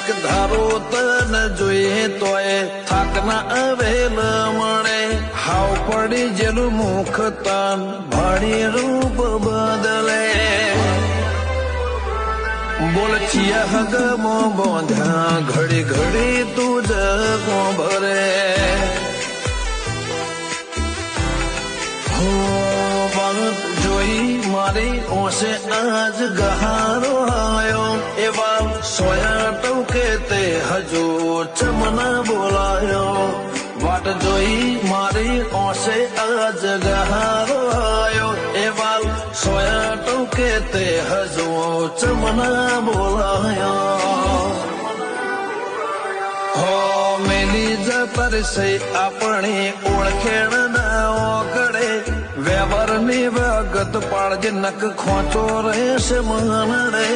એક ધારો તન જોઈએ તોય થાકના અવેલ મળે હાવ પડી જેલું મુખ તન ભણી રૂપ બદલે બોલ ચિયા હગમો બોંધા ઘડી ઘડી તું જગો ભરે જોઈ મારી ઓશે આજ ગહારો કેતે હજોર ચમન બોલાયો વાત જોઈ મારે ઓસે અજગહારયો એવલ શોયર તો કેતે હજોર ચમન બોલાયો હો મેની જ પરસે આપણી કોળખેણ ના ઓકળે વેવર ની વગત પાળ જ નક ખોંચો રહે મન રે